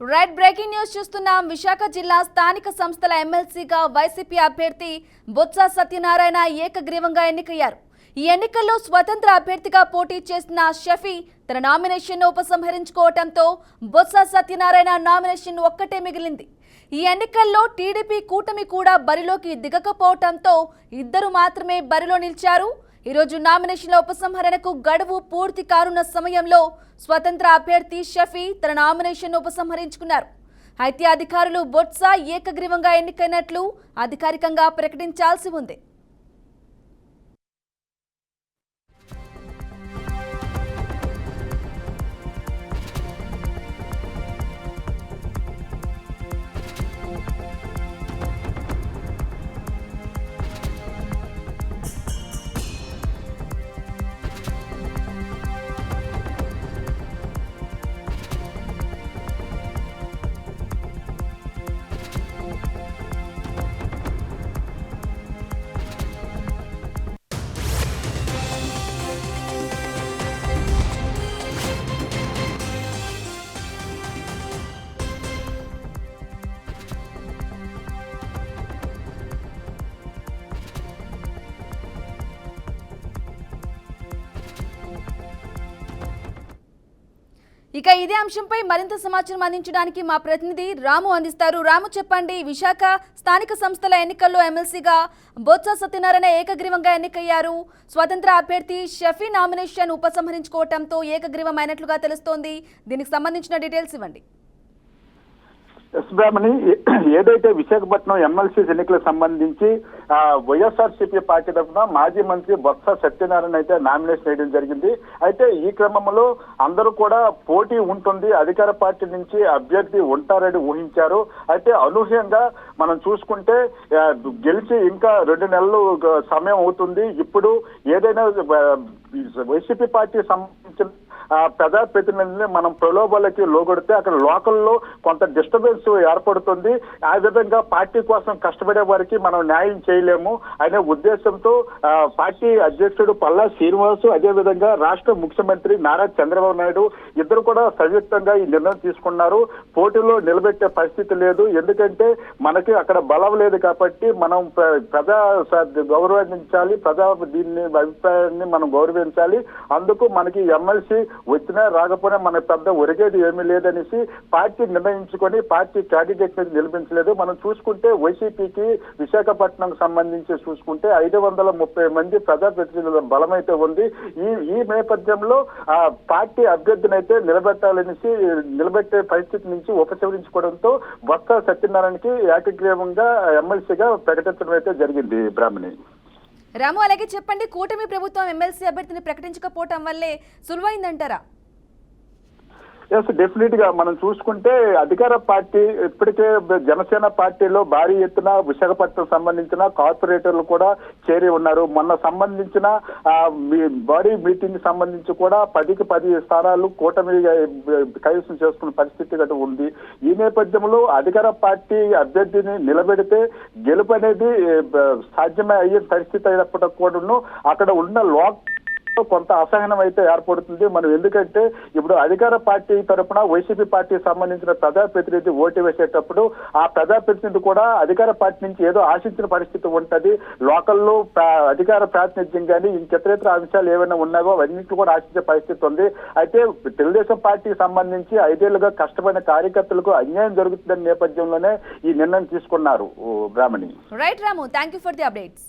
Right breaking news చూస్తున్నాం. విశాఖ జిల్లా స్థానిక సంస్థల ఎమ్మెల్సీగా వైసీపీ అభ్యర్థి బొత్స సత్యనారాయణ ఏకగ్రీవంగా ఎన్నికయ్యారు. ఈ ఎన్నికల్లో స్వతంత్ర అభ్యర్థిగా పోటీ చేసిన షఫీ తన నామినేషన్ను ఉపసంహరించుకోవడంతో బొత్స సత్యనారాయణ నామినేషన్ ఒక్కటే మిగిలింది. ఈ ఎన్నికల్లో టీడీపీ కూటమి కూడా బరిలోకి దిగకపోవడంతో ఇద్దరు మాత్రమే బరిలో నిలిచారు. ఈరోజు నామినేషన్ల ఉపసంహరణకు గడువు పూర్తి కానున్న సమయంలో స్వతంత్ర అభ్యర్థి షఫీ తన నామినేషన్ ఉపసంహరించుకున్నారు. అయితే అధికారులు బొత్స ఏకగ్రీవంగా ఎన్నికైనట్లు అధికారికంగా ప్రకటించాల్సి ఉంది. ఇక ఇదే అంశంపై మరింత సమాచారం అందించడానికి మా ప్రతినిధి రాము అందిస్తారు. రాము చెప్పండి విశాఖ స్థానిక సంస్థల ఎన్నికల్లో ఎమ్మెల్సీగా బొత్స సత్యనారాయణ ఏకగ్రీవంగా ఎన్నికయ్యారు. స్వతంత్ర అభ్యర్థి షఫీ నామినేషన్ ఉపసంహరించుకోవడంతో అయినట్లుగా తెలుస్తోంది. దీనికి సంబంధించిన డీటెయిల్స్ ఇవ్వండి. ఏదైతే విశాఖపట్నం ఎమ్మెల్సీ ఎన్నికలకు సంబంధించి వైఎస్ఆర్సీపీ పార్టీ తరఫున మాజీ మంత్రి బొత్స సత్యనారాయణ అయితే నామినేషన్ వేయడం జరిగింది. అయితే ఈ క్రమంలో అందరూ కూడా పోటీ ఉంటుంది. అధికార పార్టీ నుంచి అభ్యర్థి ఉంటారని ఊహించారు. అయితే అనూహ్యంగా మనం చూసుకుంటే గెలిచి ఇంకా రెండు నెలలు సమయం అవుతుంది. ఇప్పుడు ఏదైనా వైసీపీ పార్టీ సంబంధించిన ఆ ప్రజాప్రతినిధిని మనం ప్రలోభాలకి లోగొడితే అక్కడ లోకల్లో కొంత డిస్టర్బెన్స్ ఏర్పడుతుంది. ఆ విధంగా పార్టీ కోసం కష్టపడే వారికి మనం న్యాయం చేయలేము అనే ఉద్దేశంతో పార్టీ అధ్యక్షుడు పల్లా శ్రీనివాసు అదే విధంగా రాష్ట్ర ముఖ్యమంత్రి నారా చంద్రబాబు నాయుడు ఇద్దరు కూడా సంయుక్తంగా ఈ నిర్ణయం తీసుకున్నారు. పోటీలో నిలబెట్టే పరిస్థితి లేదు. ఎందుకంటే మనకి అక్కడ బలం లేదు కాబట్టి మనం ప్ర- ప్రజా గౌరవించాలి. ప్రజా దీన్ని అభిప్రాయాన్ని మనం గౌరవించాలి. అందుకు మనకి ఎమ్మెల్సీ వచ్చినా రాకపోయినా మన పెద్ద ఒరిగేది ఏమీ లేదనేసి పార్టీ నిర్ణయించుకొని పార్టీ క్యాండిడేట్ మీద నిలిపించలేదు. మనం చూసుకుంటే వైసీపీకి విశాఖపట్నం సంబంధించి చూసుకుంటే ఐదు వందల ముప్పై మంది ప్రజాప్రతినిధుల బలం బలమైతే ఉంది. ఈ ఈ నేపథ్యంలో ఆ పార్టీ అభ్యర్థిని అయితే నిలబెట్టాలనేసి నిలబెట్టే పరిస్థితి నుంచి ఉపసంహరించుకోవడంతో బొత్స సత్యనారాయణకి ఏకగ్రీవంగా ఎమ్మెల్సీగా ప్రకటించడం అయితే జరిగింది బ్రాహ్మణి. రాము అలాగే చెప్పండి కూటమి ప్రభుత్వం ఎమ్మెల్సీ అభ్యర్థిని ప్రకటించకపోవటం వల్లే సులువైందంటారా? ఎస్ డెఫినెట్గా మనం చూసుకుంటే అధికార పార్టీ ఇప్పటికే జనసేన పార్టీలో భారీ ఎత్తున విశాఖపట్నం సంబంధించిన కార్పొరేటర్లు కూడా చేరి ఉన్నారు. మొన్న సంబంధించిన మీ- బాడీ మీటింగ్ సంబంధించి కూడా పదికి పది స్థానాలు కూటమి కైవసం చేసుకున్న పరిస్థితి గట్రా ఉంది. ఈ నేపథ్యంలో అధికార పార్టీ అభ్యర్థిని నిలబెడితే గెలుపు అనేది సాధ్యమే అయ్యే పరిస్థితి అయినప్పటికీ కూడాను అక్కడ ఉన్న లోక్ కొంత అసహనం అయితే ఏర్పడుతుంది. మనం ఎందుకంటే ఇప్పుడు అధికార పార్టీ తరపున వైసీపీ పార్టీకి సంబంధించిన ప్రజాప్రతినిధి ఓటు వేసేటప్పుడు ఆ ప్రజాప్రతినిధి కూడా అధికార పార్టీ నుంచి ఏదో ఆశించిన పరిస్థితి ఉంటది. లోకల్లో అధికార ప్రాతినిధ్యం కానీ ఇంకెతరేతర అంశాలు ఏమైనా ఉన్నాయో అవన్నింటి కూడా ఆశించే పరిస్థితి ఉంది. అయితే తెలుగుదేశం పార్టీకి సంబంధించి ఐదేళ్ళుగా కష్టపడిన కార్యకర్తలకు అన్యాయం జరుగుతుందనే నేపథ్యంలోనే ఈ నిర్ణయం తీసుకున్నారు ఓ Brahmani. Right Ramu thank you for the updates